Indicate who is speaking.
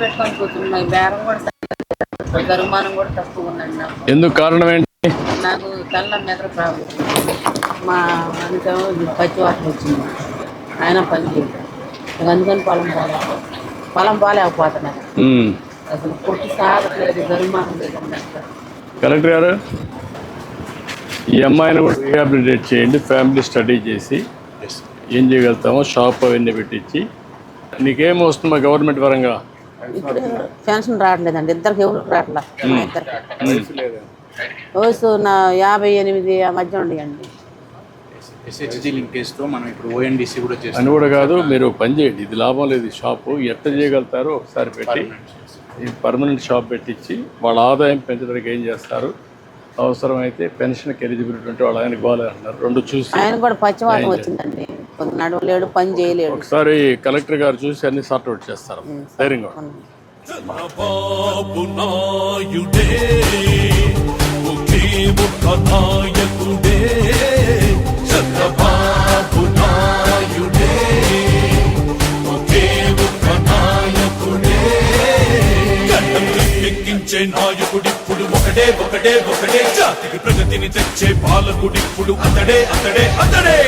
Speaker 1: పెట్టుకొని కూర్చున్నాయి బేరం కూడా. గరుమానం కూడా తక్కువ ఉందండి నాకు
Speaker 2: ఎందుకు కారణం ఏంటి?
Speaker 1: నాకు కళ్ళ నిద్ర ప్రాబ్లం. మా అందుకేమో పచ్చి వాటర్ వచ్చింది. ఆయన పని అందుకని పొలం పోలే పొలం పోలేకపోతున్నాను
Speaker 2: ఉమ్.
Speaker 1: అసలు పుట్టి సాగట్లేదు. గరుమానం.
Speaker 2: కలెక్టర్ గారు ఈ అమ్మాయిని కూడా రీహాబిలిటేట్ చేయండి. ఫ్యామిలీ స్టడీ చేసి ఏం చేయగలుగుతామో షాప్ అవన్నీ పెట్టించి. నీకేం వస్తుందా గవర్నమెంట్ పరంగా?
Speaker 1: ఇప్పుడు పెన్షన్ రావట్లేదండి. ఇద్దరికి ఎవరు రావట్లా మా ఇద్దరికి. వయసు నా యాభై ఎనిమిది ఆ మధ్య ఉండేయండి.
Speaker 3: ఎస్హెచ్జి లింకేజ్తో మనం ఇప్పుడు ఓఎన్డీసీ కూడా చేస్తాం
Speaker 2: అని కూడా కాదు మీరు పని చేయండి. ఇది లాభం లేదు. షాపు ఎట్లా చేయగలుగుతారో ఒకసారి పెట్టి ఈ పర్మనెంట్ షాప్ పెట్టించి వాళ్ళ ఆదాయం పెంచడానికి ఏం చేస్తారు? అవసరమైతే పెన్షన్కి ఎలిజిబిలిటీ ఉంటే వాళ్ళు ఆయన గోలే అంటున్నారు రెండు చూసి
Speaker 1: ఆయన కూడా పచ్చివాతం వచ్చిందండి. నడవలేడు పని చేయలేడు.
Speaker 2: ఒకసారి కలెక్టర్ గారు చూసి అన్ని సార్ట్ అవుట్ చేస్తారు. ధైర్యంగా
Speaker 4: ఎక్కించే నాయకుడిప్పుడు ఒకడే ఒకడే ఒకడే జాతికి ప్రగతిని తెచ్చే పాలకుడిప్పుడు అతడే అతడే అతడే.